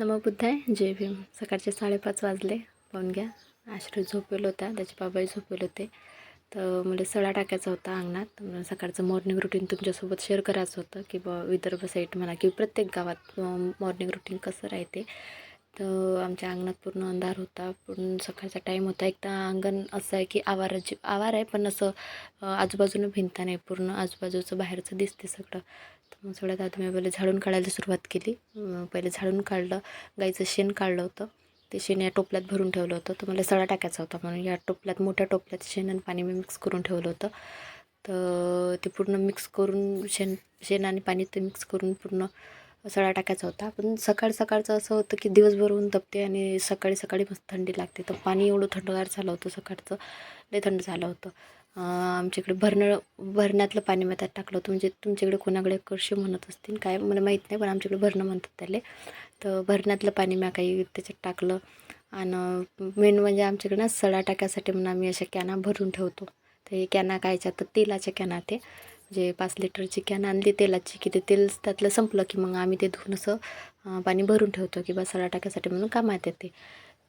नमो बुद्धाय. जय भीम. सकाळचे साडेपाच वाजले. पाहून घ्या. आश्रय झोपेल होता त्याचे बाबाही झोपेल होते. तर मला सडा टाकायचा होता अंगणात. सकाळचं मॉर्निंग रुटीन तुमच्यासोबत शेअर करायचं होतं. की बा विदर्भ साईड म्हणा की प्रत्येक गावात मॉर्निंग रुटीन कसं राहते. तर आमच्या अंगणात पूर्ण अंधार होता. पूर्ण सकाळचा टाईम होता. एक तर अंगण असं आहे की आवाराची आवार आहे पण असं आजूबाजूनं भिंता नाही. पूर्ण आजूबाजूचं बाहेरचं दिसते सगळं. तर मग सगळ्यात आधी मी पहिले झाडून काढायला सुरुवात केली. पहिले झाडून काढलं. गाईचं शेण काढलं होतं. ते शेण या टोपल्यात भरून ठेवलं होतं. तर मला सडा टाकायचा होता म्हणून या टोपल्यात मोठ्या टोपल्यात शेण आणि पाणी मी मिक्स करून ठेवलं होतं. तर ते पूर्ण मिक्स करून शेण शेण आणि पाणी ते मिक्स करून पूर्ण सडा टाकायचा होता. पण सकाळ सकाळचं असं होतं की दिवसभर ऊन तपते आणि सकाळी सकाळी मस्त थंडी लागते. तर पाणी एवढं थंडगार झालं होतं सकाळचं. लय थंड झालं होतं. आमच्याकडे भरणं भरण्यातलं पाणी मी त्यात टाकलं होतं. म्हणजे तुमच्याकडे कोणाकडे कळशी म्हणत असतील काय मला माहीत नाही पण आमच्याकडे भरणं म्हणतात त्याला. तर भरण्यातलं पाणी मी काही त्याच्यात टाकलं. आणि मेन म्हणजे आमच्याकडे ना सडा टाकायसाठी म्हणून आम्ही अशा कॅना भरून ठेवतो. तर हे कॅना कायच्या? तर तेलाच्या कॅना ते जे पाच लिटरची कॅन आणली तेलाची की ते तेल त्यातलं संपलं की मग आम्ही ते धुवून असं पाणी भरून ठेवतो की बा सडा टाकायसाठी म्हणून कामात येते.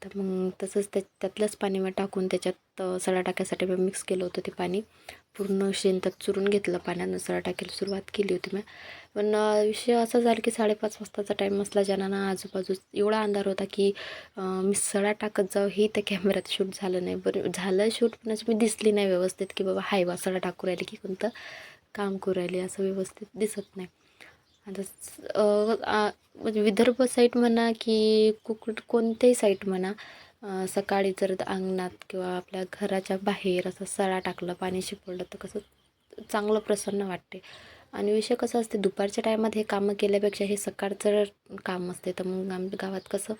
तर मग तसंच त्या त्यातलंच पाणी मी टाकून त्याच्यात सडा टाकायसाठी मी मिक्स केलं होतं ते पाणी. पूर्ण शेणतात चुरून घेतलं पाण्यानं सडा टाकायला सुरुवात केली होती मी. पण विषय असा झाला की साडेपाच वाजताचा टाईम असला ज्यांना आजूबाजू एवढा अंधार होता की मी सडा टाकत जाऊ हे त्या कॅमेऱ्यात शूट झालं नाही. बरं झालं शूट पण म्हणजे मी दिसली नाही व्यवस्थित की बाबा हाय बा सडा टाकू राहिली की कोणतं. काम करू राहिले असं व्यवस्थित दिसत नाही. आता म्हणजे विदर्भ साईट म्हणा की कुकड कोणत्याही साईट म्हणा सकाळी जर अंगणात किंवा आपल्या घराच्या बाहेर असं सडा टाकलं पाणी शिपडलं तर कसं चांगलं प्रसन्न वाटते. आणि विषय कसं असते दुपारच्या टायमात हे कामं केल्यापेक्षा हे सकाळचं काम असते. तर मग आमच्या गावात कसं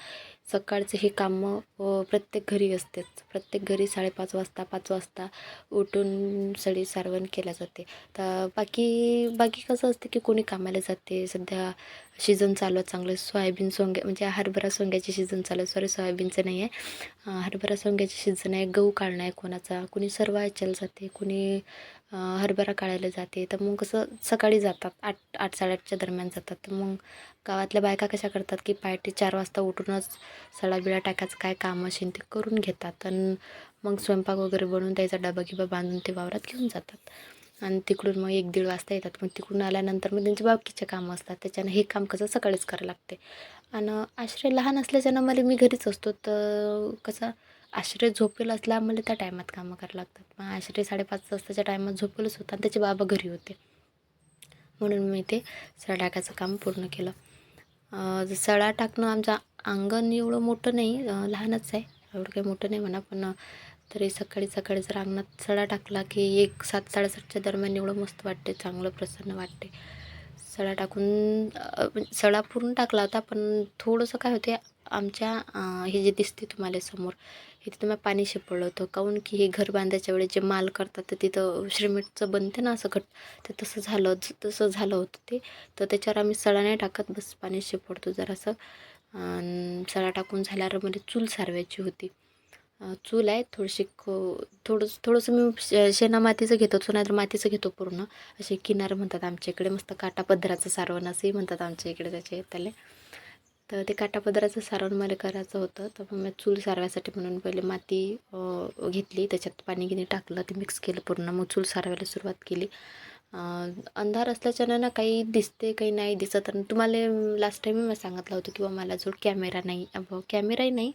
सकाळचं हे कामं प्रत्येक घरी असतेच. प्रत्येक घरी साडेपाच वाजता पाच वाजता उठून सडी सारवण केल्या जाते. तर बाकी बाकी कसं असते की कोणी कामाला जाते. सध्या सीझन चालू आहे चांगलं सोयाबीन सोंग्या म्हणजे हरभरा सोंग्याची सीझन चालू आहे. सॉरी सोयाबीनचं नाही आहे हरभरा सोंग्याची सीझन आहे. गहू काढणं आहे कोणाचा. कोणी सर्व याच्याला जाते. कोणी हरभरा काढायला जाते. तर मग कसं सकाळी जातात. आठ आठ साडेआठच्या दरम्यान जातात. तर मग गावातल्या बायका कशा करतात की पहाटे चार वाजता उठूनच सडाबिळा टाकायचं काय काम असेल ते करून घेतात. आणि मग स्वयंपाक वगैरे बनवून त्याचा डबा गिबा बांधून ते वावरात घेऊन जातात. आणि तिकडून मग एक दीड वाजता येतात. मग तिकडून आल्यानंतर मग त्यांची बाकीचे कामं असतात. त्याच्यानं हे काम कसं सकाळीच करावं लागते. आणि आश्रय लहान असल्याच्यानं मला मी घरीच असतो. तर कसं आश्रय झोपेल असला मला त्या टायमात कामं करावं लागतात. मग आश्रय साडेपाच वाजताच्या टायमात झोपेलच होता आणि त्याचे बाबा घरी होते. म्हणून मी ते सडा टाकायचं काम पूर्ण केलं. सडा टाकणं आमचं अंगण एवढं मोठं नाही लहानच आहे. एवढं काही मोठं नाही म्हणा पण तरी सकाळी सकाळी जर अंगणात सडा टाकला की एक सात साडेसातच्या दरम्यान एवढं मस्त वाटते चांगलं प्रसन्न वाटते सडा टाकून सडा पूर्ण टाकला होता पण थोडंसं काय होते आमच्या हे जे दिसते तुम्हाला समोर हे तिथं मी पाणी शिपडलं होतं. काहून की हे घर बांधायच्या वेळेस जे माल करतात तर तिथं श्रीमेंटचं बनते ना असं घट तर तसं झालं तसं झालं होतं ते. तर त्याच्यावर आम्ही सडा नाही टाकत बस पाणी शिपडतो जरासं. सडा टाकून झाल्यावर मध्ये चूल सारवायची होती. चूल आहे थोडीशी को थोडंसं थोडंसं मी शे शेणा मातीचं घेतो नाही नाहीतर मातीचं घेतो पूर्ण. असे किनार म्हणतात आमच्या इकडे मस्त काटा पदराचं सारवण असंही म्हणतात आमच्या इकडे त्याचे त्याला तर ते काटापदराचं सारवण मला करायचं होतं तर मग मी चूल सारवायसाठी म्हणून पहिले माती घेतली त्याच्यात पाणी गिनी टाकलं ते मिक्स केलं पूर्ण. मग चूल सारवायला सुरुवात केली. अंधार असल्याच्यानं ना काही दिसते काही नाही दिसत. आणि तुम्हाला लास्ट टाईम मी सांगितलं होतं किंवा मला जो कॅमेरा नाही कॅमेराही नाही.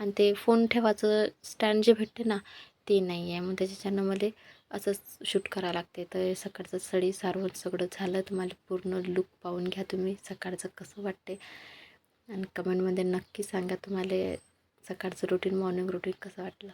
आणि ते फोन ठेवायचं स्टँड जे भेटते ना ते नाही आहे मग त्याच्याच्यानं मला असंच शूट करावं लागते. तर सकाळचं सडी सारवण सगळं झालं तुम्हाला पूर्ण लुक पाहून घ्या तुम्ही सकाळचं कसं वाटते. आणि कमेंटमध्ये नक्की सांगा तुम्हाला सकाळचं रुटीन मॉर्निंग रुटीन कसं वाटलं.